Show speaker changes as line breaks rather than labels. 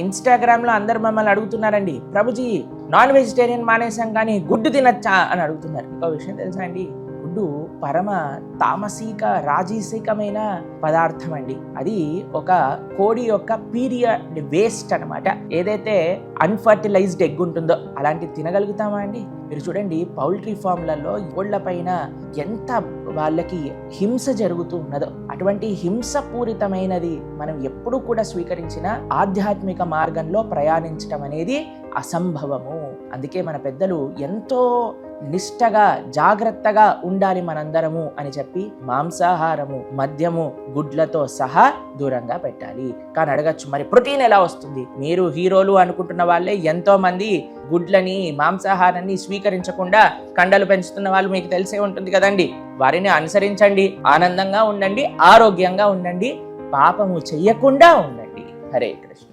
ఇన్స్టాగ్రామ్లో అందరు మమ్మల్ని అడుగుతున్నారండి ప్రభుజీ నాన్ వెజిటేరియన్ మానేసాం కానీ గుడ్డు తినచ్చా? అని అడుగుతున్నారు. ఇంకో విషయం తెలుసా అండి? గుడ్డు పరమ తామసిక రాజీసికమైన పదార్థం అండి అది ఒక కోడి యొక్క పీరియడ్ వేస్ట్ అన్నమాట. ఏదైతే అన్ఫర్టిలైజ్డ్ ఎగ్ ఉంటుందో అలాంటివి తినగలుగుతామా అండి? మీరు చూడండి పౌల్ట్రీ ఫామ్లలో కోళ్ళ పైన ఎంత వాళ్ళకి హింస జరుగుతూ ఉన్నదో అటువంటి హింసపూరితమైనది మనం ఎప్పుడు కూడా స్వీకరించిన ఆధ్యాత్మిక మార్గంలో ప్రయాణించడం అనేది అసంభవము. అందుకే మన పెద్దలు ఎంతో నిష్టగా జాగ్రత్తగా ఉండాలి మనందరము అని చెప్పి మాంసాహారము మద్యము గుడ్లతో సహా దూరంగా పెట్టాలి. కానీ అడగచ్చు మరి ప్రోటీన్ ఎలా వస్తుంది? మీరు హీరోలు అనుకుంటున్న వాళ్ళే ఎంతో మంది గుడ్లని మాంసాహారాన్ని స్వీకరించకుండా కండలు పెంచుతున్న వాళ్ళు మీకు తెలిసే ఉంటుంది కదండి. వారిని అనుసరించండి ఆనందంగా ఉండండి ఆరోగ్యంగా ఉండండి పాపము చెయ్యకుండా ఉండండి. హరే కృష్ణ.